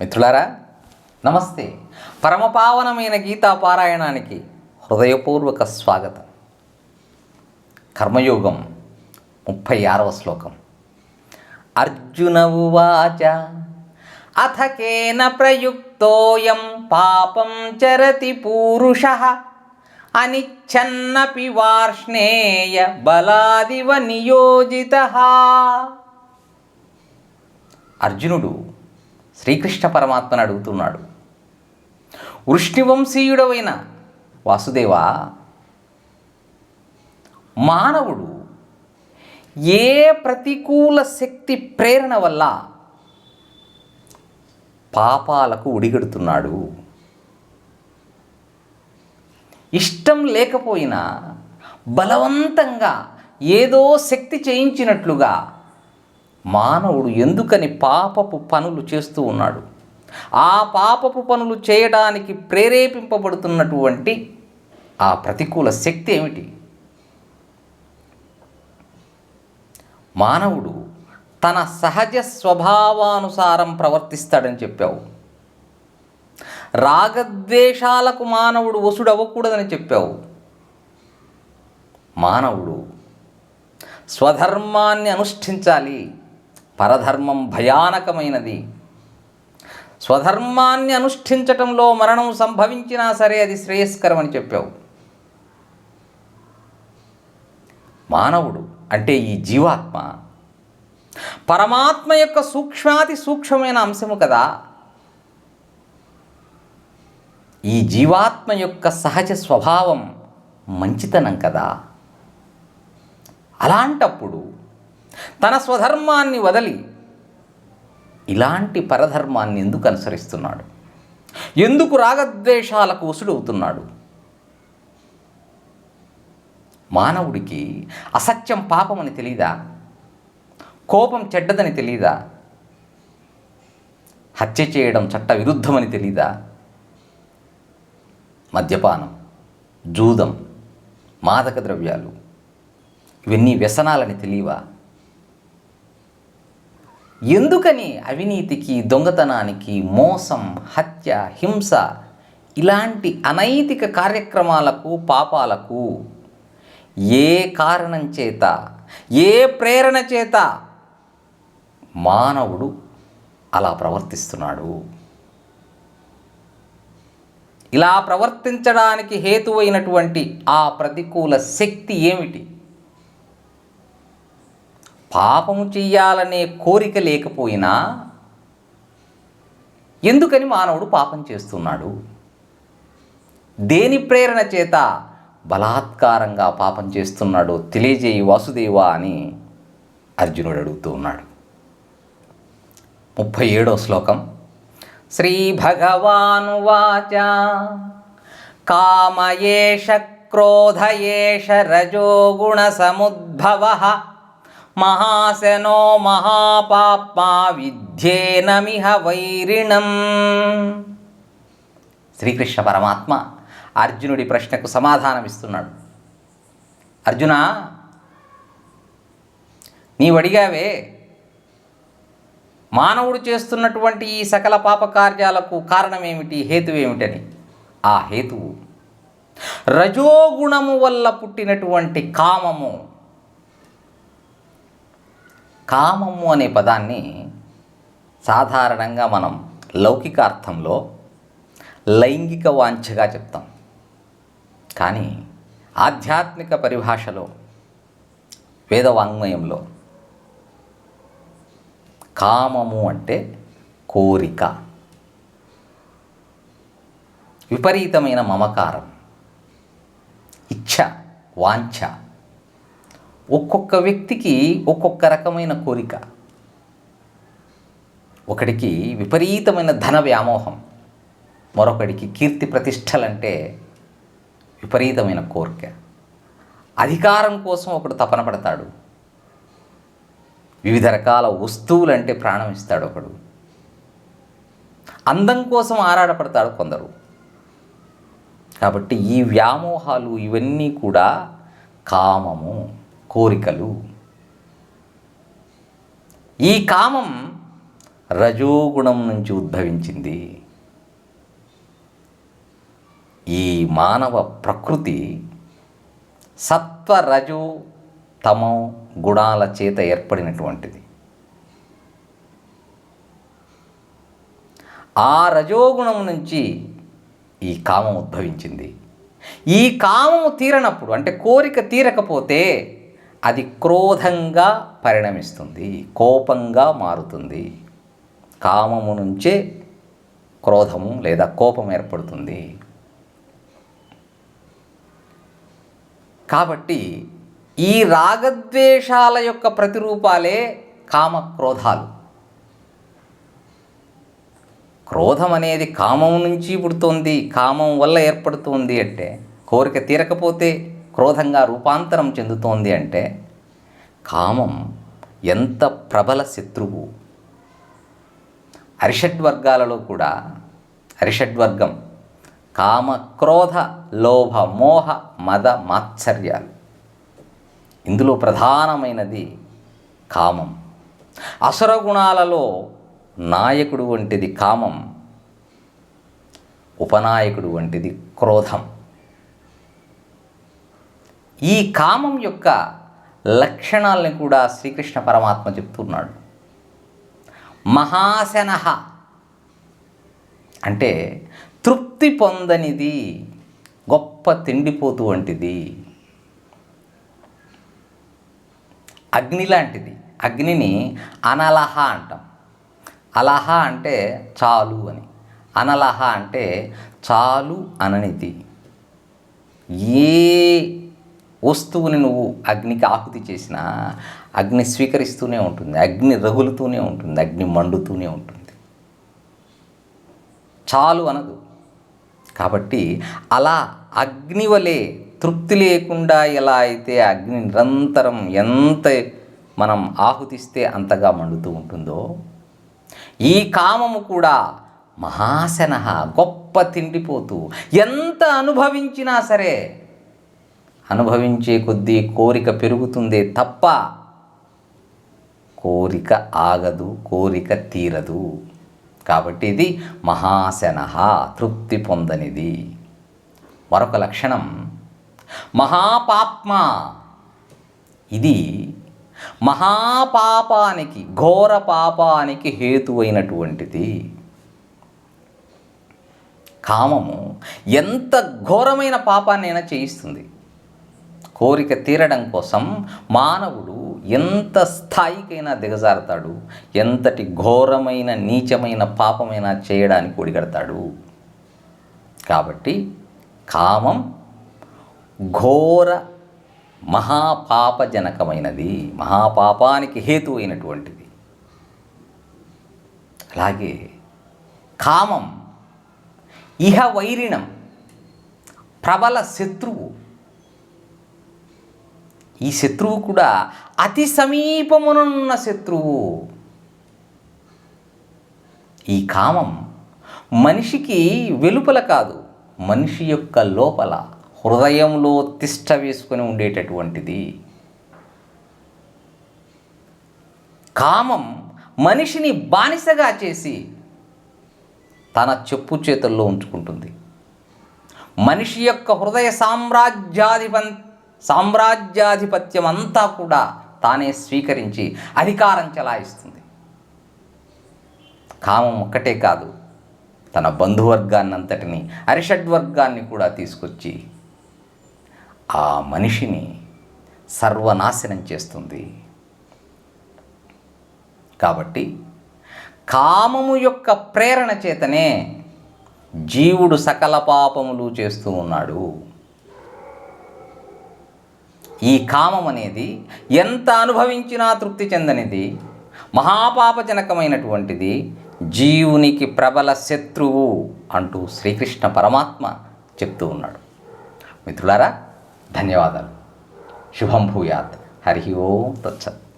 మిత్రులారా నమస్తే. పరమపావనమైన గీతా పారాయణానికి హృదయపూర్వక స్వాగతం. కర్మయోగం ముప్పై ఆరవ శ్లోకం. అర్జున ఉవాచ అథ కేన ప్రయుక్తోయం పాపం చరతి పూరుష అనిచ్చన్నపి వార్ష్ణేయ బలాదివ నియోజిత. అర్జునుడు శ్రీకృష్ణ పరమాత్మను అడుగుతున్నాడు. వృష్ణివంశీయుడవైన వాసుదేవా మానవుడు ఏ ప్రతికూల శక్తి ప్రేరణ వల్ల పాపాలకు ఉడిగడుతున్నాడు ఇష్టం లేకపోయినా బలవంతంగా ఏదో శక్తి చేయించినట్లుగా మానవుడు ఎందుకని పాపపు పనులు చేస్తూ ఉన్నాడు? ఆ పాపపు పనులు చేయడానికి ప్రేరేపింపబడుతున్నటువంటి ఆ ప్రతికూల శక్తి ఏమిటి? మానవుడు తన సహజ స్వభావానుసారం ప్రవర్తిస్తాడని చెప్పావు. రాగద్వేషాలకు మానవుడు వసుడవ్వకూడదని చెప్పావు. మానవుడు స్వధర్మాన్ని అనుష్ఠించాలి. పరధర్మం భయానకమైనది. స్వధర్మాన్ని అనుష్ఠించటంలో మరణం సంభవించినా సరే అది శ్రేయస్కరమని చెప్పావు. మానవుడు అంటే ఈ జీవాత్మ పరమాత్మ యొక్క సూక్ష్మాతి సూక్ష్మమైన అంశము కదా. ఈ జీవాత్మ యొక్క సహజ స్వభావం మంచితనం కదా. అలాంటప్పుడు తన స్వధర్మాన్ని వదలి ఇలాంటి పరధర్మాన్ని ఎందుకు అనుసరిస్తున్నాడు? ఎందుకు రాగద్వేషాలకు వసుడవుతున్నాడు మానవుడికి అసత్యం పాపమని తెలీదా? కోపం చెడ్డదని తెలీదా? హత్య చేయడం చట్ట విరుద్ధమని తెలీదా? మద్యపానం జూదం మాదక ద్రవ్యాలు ఇవన్నీ వ్యసనాలని తెలియవా? ఎందుకని అవినీతికి దొంగతనానికి మోసం హత్య హింస ఇలాంటి అనైతిక కార్యక్రమాలకు పాపాలకు ఏ కారణం చేత ఏ ప్రేరణ చేత మానవుడు అలా ప్రవర్తిస్తున్నాడు? ఇలా ప్రవర్తించడానికి హేతువైనటువంటి ఆ ప్రతికూల శక్తి ఏమిటి? పాపము చెయ్యాలనే కోరిక లేకపోయినా ఎందుకని మానవుడు పాపం చేస్తున్నాడు? దేని ప్రేరణ చేత బలాత్కారంగా పాపం చేస్తున్నాడో తెలియజేయి వాసుదేవా అని అర్జునుడు అడుగుతూ ఉన్నాడు. ముప్పై ఏడో శ్లోకం. శ్రీ భగవాను వాచ. కామయేష క్రోధయేష రజోగుణ సముద్భవ. మహాశనో మహాపాప్మా విద్యేనమిహ వైరిణం. శ్రీకృష్ణ పరమాత్మ అర్జునుడి ప్రశ్నకు సమాధానమిస్తున్నాడు. అర్జున నీవు అడిగావే మానవుడు చేస్తున్నటువంటి ఈ సకల పాపకార్యాలకు కారణమేమిటి హేతువేమిటని. ఆ హేతువు రజోగుణము వల్ల పుట్టినటువంటి కామము కామము అనే పదాన్ని సాధారణంగా మనం లౌకిక అర్థంలో లైంగిక వాంఛగా చెప్తాం. కానీ ఆధ్యాత్మిక పరిభాషలో వేదవాంగ్మయంలో కామము అంటే కోరిక. విపరీతమైన మమకారం ఇచ్ఛ వాంఛ. ఒక్కొక్క వ్యక్తికి ఒక్కొక్క రకమైన కోరిక. ఒకడికి విపరీతమైన ధన వ్యామోహం మరొకడికి కీర్తి ప్రతిష్టలంటే విపరీతమైన కోరిక. అధికారం కోసం ఒకడు తపన పడతాడు. వివిధ రకాల వస్తువులంటే ప్రాణం ఇస్తాడు ఒకడు. అందం కోసం ఆరాటపడతాడు కొందరు. కాబట్టి ఈ వ్యామోహాలు ఇవన్నీ కూడా కామము. కోరికలు. ఈ కామం రజోగుణం నుంచి ఉద్భవించింది. ఈ మానవ ప్రకృతి సత్వరజో తమో గుణాల చేత ఏర్పడినటువంటిది. ఆ రజోగుణం నుంచి ఈ కామం ఉద్భవించింది. ఈ కామము తీరనప్పుడు అంటే కోరిక తీరకపోతే అది క్రోధంగా పరిణమిస్తుంది కోపంగా మారుతుంది. కామము నుంచే క్రోధము లేదా కోపం ఏర్పడుతుంది. కాబట్టి ఈ రాగద్వేషాల యొక్క ప్రతిరూపాలే కామ క్రోధాలు క్రోధం అనేది కామం నుంచి పుడుతుంది కామం వల్ల ఏర్పడుతుంది అంటే కోరిక తీరకపోతే క్రోధంగా రూపాంతరం చెందుతోంది అంటే కామం ఎంత ప్రబల శత్రువు. అరిషడ్వర్గాలలో కూడా అరిషడ్వర్గం కామ క్రోధ లోభ మోహ మద మాత్సర్యాలు. ఇందులో ప్రధానమైనది కామం. అసుర గుణాలలో నాయకుడు వంటిది కామం ఉపనాయకుడు వంటిది క్రోధం. ఈ కామం యొక్క లక్షణాలని కూడా శ్రీకృష్ణ పరమాత్మ చెప్తున్నాడు. మహాశనహ. అంటే తృప్తి పొందనిది గొప్ప తిండిపోతు వంటిది. అగ్ని లాంటిది. అగ్నిని అనలహ అంటాం. అలహ అంటే చాలు అని. అనలహ అంటే చాలు అననిది. ఏ వస్తువుని నువ్వు అగ్నికి ఆహుతి చేసినా అగ్ని స్వీకరిస్తూనే ఉంటుంది అగ్ని రగులుతూనే ఉంటుంది అగ్ని మండుతూనే ఉంటుంది. చాలు అనదు. కాబట్టి అలా అగ్ని వలె తృప్తి లేకుండా ఎలా అయితే అగ్ని నిరంతరం ఎంత మనం ఆహుతిస్తే అంతగా మండుతూ ఉంటుందో ఈ కామము కూడా మహాశనహ గొప్ప తిండిపోతూ ఎంత అనుభవించినా సరే అనుభవించే కొద్దీ కోరిక పెరుగుతుందే తప్ప కోరిక ఆగదు కోరిక తీరదు. కాబట్టి ఇది మహాశన తృప్తి పొందనిది. మరొక లక్షణం మహాపాప్మ. ఇది మహాపాపానికి ఘోర పాపానికి హేతువైనటువంటిది కామము ఎంత ఘోరమైన పాపాన్నైనా చేయిస్తుంది. కోరిక తీరడం కోసం మానవుడు ఎంత స్థాయికైనా దిగజారుతాడు ఎంతటి ఘోరమైన నీచమైన పాపమైన చేయడానికి ఒడిగడతాడు. కాబట్టి కామం ఘోర మహాపాపజనకమైనది మహాపాపానికి హేతు అయినటువంటిది. అలాగే కామం ఇహ వైరిణం ప్రబల శత్రువు ఈ శత్రువు కూడా అతి సమీపమునున్న శత్రువు. ఈ కామం మనిషికి వెలుపల కాదు మనిషి యొక్క లోపల హృదయంలో తిష్ట వేసుకొని ఉండేటటువంటిది. కామం మనిషిని బానిసగా చేసి తన చెప్పు చేతుల్లో ఉంచుకుంటుంది. మనిషి యొక్క హృదయ సామ్రాజ్యాధిపంత సామ్రాజ్యాధిపత్యం అంతా కూడా తానే స్వీకరించి అధికారం చెలాయిస్తుంది. కామం ఒక్కటే కాదు తన బంధువర్గాన్ని అంతటిని అరిషడ్వర్గాన్ని కూడా తీసుకొచ్చి ఆ మనిషిని సర్వనాశనం చేస్తుంది. కాబట్టి కామము యొక్క ప్రేరణ చేతనే జీవుడు సకల పాపములు చేస్తూ ఉన్నాడు. ఈ కామం అనేది ఎంత అనుభవించినా తృప్తి చెందనిది మహాపాపజనకమైనటువంటిది జీవునికి ప్రబల శత్రువు అంటూ శ్రీకృష్ణ పరమాత్మ చెప్తూ ఉన్నాడు. మిత్రులారా ధన్యవాదాలు. శుభం భూయాత్. హరి ఓం తత్సత్.